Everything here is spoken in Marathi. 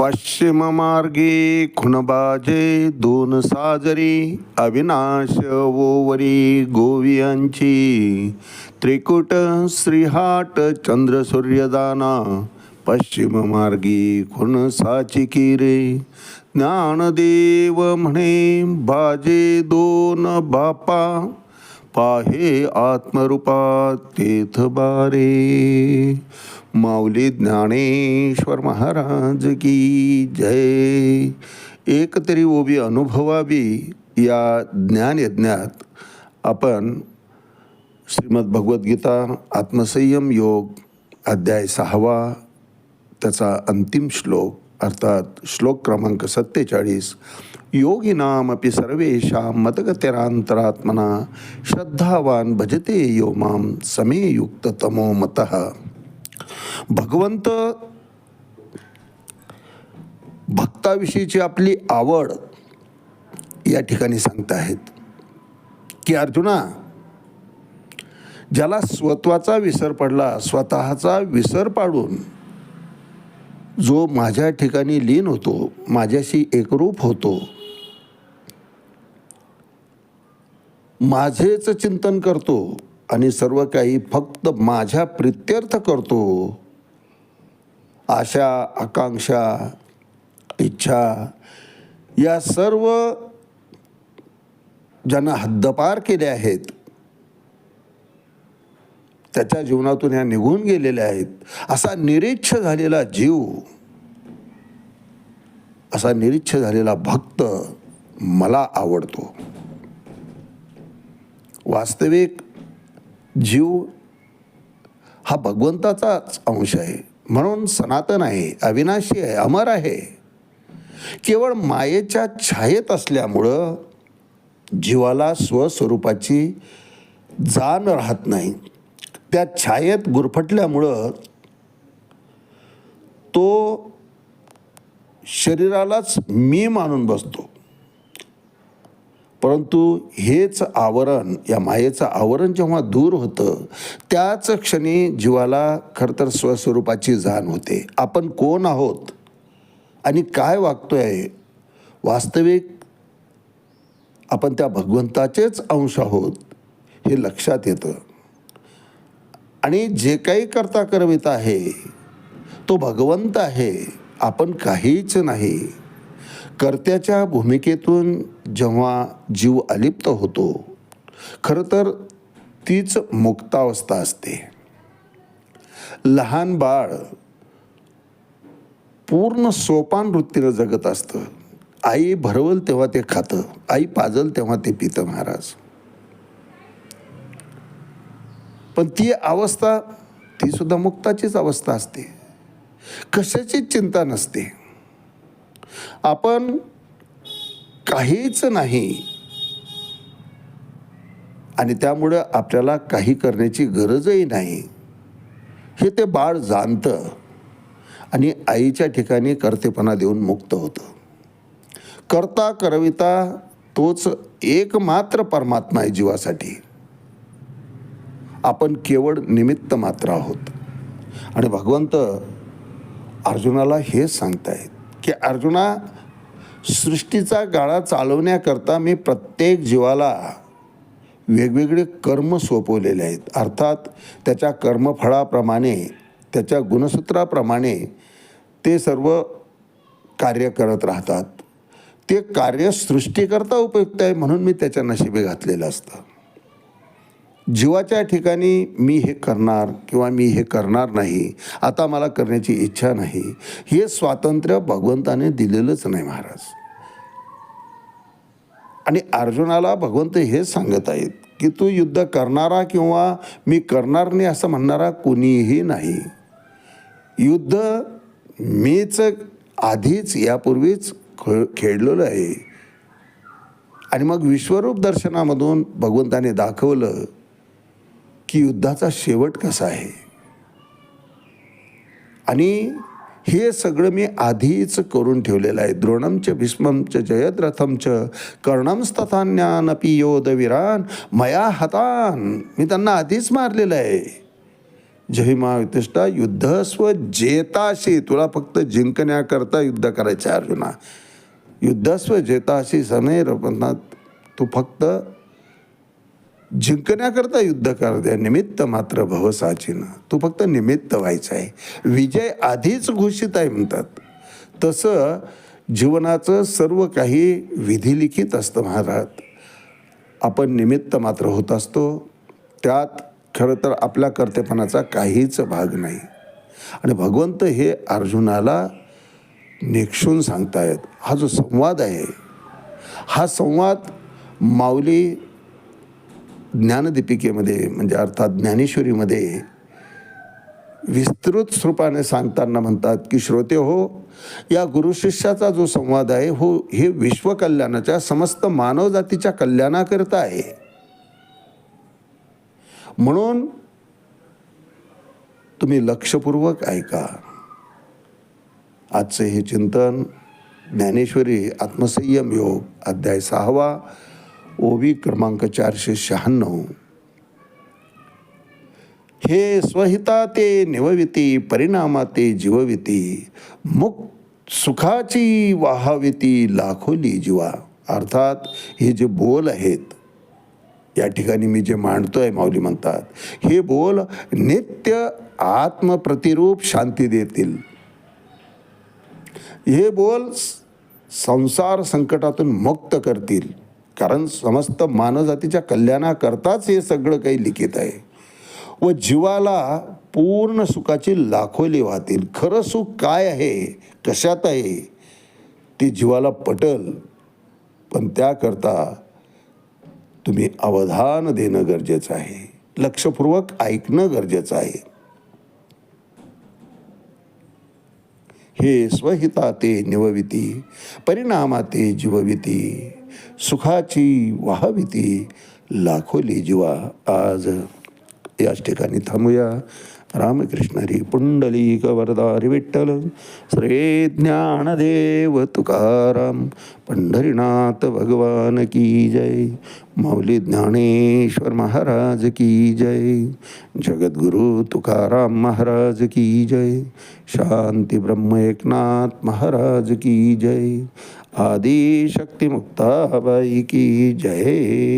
पश्चिम मार्गे खुणबाजे दोन साजरी अविनाश ओवरी गोवियांची. त्रिकुट श्रीहाट चंद्र सूर्यदाना पश्चिम मार्गी खुण साची किरे. ज्ञानदेव म्हणे बाजे दोन बापा पाहे आत्मरूपा तेथ बारे. माऊली ज्ञानेश्वर महाराज की जय। एक तरी ओबी अनुभवावी या ज्ञानयज्ञात आपण श्रीमद भगवद्गीता आत्मसंयम योग अध्याय सहावा त्याचा अंतिम श्लोक अर्थात श्लोक क्रमांक सत्तेचाळीस योगिनामपि सर्वेषां मतगतिरांतरात्मना श्रद्धावान भजते यो माम समे युक्ततमो मतः। भगवंत भक्ताविषयीची आपली आवड या ठिकाणी सांगताहेत की अर्जुना ज्याला स्वत्वाचा विसर पडला स्वतःचा विसर पाडून जो माझ्या ठिकाणी लीन होतो माझ्याशी एकरूप होतो माझेच चिंतन करतो आणि सर्व काही फक्त माझ्या प्रित्यर्थ करतो आशा आकांक्षा इच्छा या सर्व ज्यांना हद्दपार केले आहेत त्याच्या जीवनातून ह्या निघून गेलेल्या आहेत. असा निरीच्छ झालेला जीव असा निरीच्छ झालेला भक्त मला आवडतो. वास्तविक जीव हा भगवंताचाच अंश आहे. म्हणून सनातन आहे अविनाशी आहे अमर आहे. केवळ मायेच्या छायेत असल्यामुळं जीवाला स्वस्वरूपाची जाण राहत नाही. त्या छायेत गुरफटल्यामुळं तो शरीरालाच मी मानून बसतो. परंतु हेच आवरण या मायेचं आवरण जेव्हा दूर होतं त्याच क्षणी जीवाला खरं तर स्वस्वरूपाची जाण होते. आपण कोण आहोत? आणि काय वागतोय वास्तविक आपण त्या भगवंताचेच अंश आहोत हे लक्षात येतं. आणि जे काही करता करवित आहे तो भगवंत आहे आपण काहीच नाही. कर्त्याच्या भूमिकेतून जेव्हा जीव अलिप्त होतो खरं तर तीच मुक्तावस्था असते. लहान बाळ पूर्ण सोपान वृत्तीनं जगत असतं. आई भरवल तेव्हा ते खातं आई पाजल तेव्हा ते पितं महाराज. पण ती अवस्था ती सुद्धा मुक्ताचीच अवस्था असते. कशाचीच चिंता नसते. आपण काहीच नाही. आणि त्यामुळं आपल्याला काही करण्याची गरजही नाही. हे ते बाळ जाणतं. आणि आईच्या ठिकाणी कर्तेपणा देऊन मुक्त होतं. करता करविता तोच एकमात्र परमात्मा आहे जीवासाठी. आपण केवळ निमित्त मात्र आहोत. आणि भगवंत अर्जुनाला हेच सांगतायत की अर्जुना सृष्टीचा गाळा चालवण्याकरता मी प्रत्येक जीवाला वेगवेगळे कर्म सोपवलेले आहेत. अर्थात त्याच्या कर्मफळाप्रमाणे त्याच्या गुणसूत्राप्रमाणे ते सर्व कार्य करत राहतात. ते कार्य सृष्टीकरता उपयुक्त आहे म्हणून मी त्याच्या नशिबी घातलेलं असतं. जीवाच्या ठिकाणी मी हे करणार किंवा मी हे करणार नाही आता मला करण्याची इच्छा नाही हे स्वातंत्र्य भगवंताने दिलेलंच नाही महाराज. आणि अर्जुनाला भगवंत हेच सांगत आहेत की तू युद्ध करणारा किंवा मी करणार नाही असं म्हणणारा कोणीही नाही. युद्ध मीच आधीच यापूर्वीच खेळ खेळलेलं आहे. आणि मग विश्वरूप दर्शनामधून भगवंताने दाखवलं की युद्धाचा शेवट कसा आहे. आणि हे सगळं मी आधीच करून ठेवलेलं आहे. द्रोणमच भीष्मंच जयद्रथमच कर्णमस्तथान्यानपी योधवीरान मया हतान. मी त्यांना आधीच मारलेलं आहे. जय महावितिष्ठा युद्ध स्व जेताशी. तुला फक्त जिंकण्याकरता युद्ध करायचं आहे अर्जुना. युद्धस्व जेताशी समेर तू फक्त जिंकण्याकरता युद्ध कर द्या निमित्त मात्र भवसाचीनं तू फक्त निमित्त व्हायचं आहे. विजय आधीच घोषित आहे म्हणतात. तसं जीवनाचं सर्व काही विधिलिखित असतं महाराज. आपण निमित्त मात्र होत असतो. त्यात खरं तर आपल्या कर्तेपणाचा काहीच भाग नाही. आणि भगवंत हे अर्जुनाला निक्षून सांगतायत. हा जो संवाद आहे हा संवाद माऊली ज्ञानदीपिकेमध्ये म्हणजे अर्थात ज्ञानेश्वरीमध्ये विस्तृत स्वरूपाने सांगताना म्हणतात की श्रोते हो या गुरुशिष्याचा जो संवाद आहे हो हे विश्वकल्याणाच्या समस्त मानवजातीच्या कल्याणाकरता आहे. म्हणून तुम्ही लक्षपूर्वक ऐका. आजचे हे चिंतन ज्ञानेश्वरी आत्मसंयम योग अध्याय सहावा ओवी क्रमांक चारशे शहाण्णव. हे स्वहिता ते निवविती परिणामा ते जीवविती मुक्त सुखाची वाहाविती लाखोली जीवा. अर्थात हे जे बोल आहेत या ठिकाणी मी जे मांडतोय माऊली म्हणतात हे बोल नित्य आत्मप्रतिरूप शांती देतील. हे बोल संसार संकटातून मुक्त करतील. कारण समस्त मानवजातीच्या कल्याणाकरताच हे सगळं काही लिखित आहे. व जीवाला पूर्ण सुखाची लाखोली वाहतील. खरं सुख काय आहे? कशात आहे? ते जीवाला पटल. पण त्याकरता तुम्ही अवधान देणं गरजेचं आहे. लक्षपूर्वक ऐकणं गरजेचं आहे. हे स्वहिता ते निवविती परिणामाते जीवविती. सुखाची वाहविती लाखोली जीवा आज याच ठिकाणी थांबूया. रामकृष्णरी पुंडलीक वरदारी विठ्ठल श्री ज्ञानदेव तुकाराम पंढरीनाथ भगवान की जय माऊली ज्ञानेश्वर महाराज की जय जगद्गुरु तुकाराम महाराज की जय शांती ब्रह्म एकनाथ महाराज की जय आदि शक्ती की जय.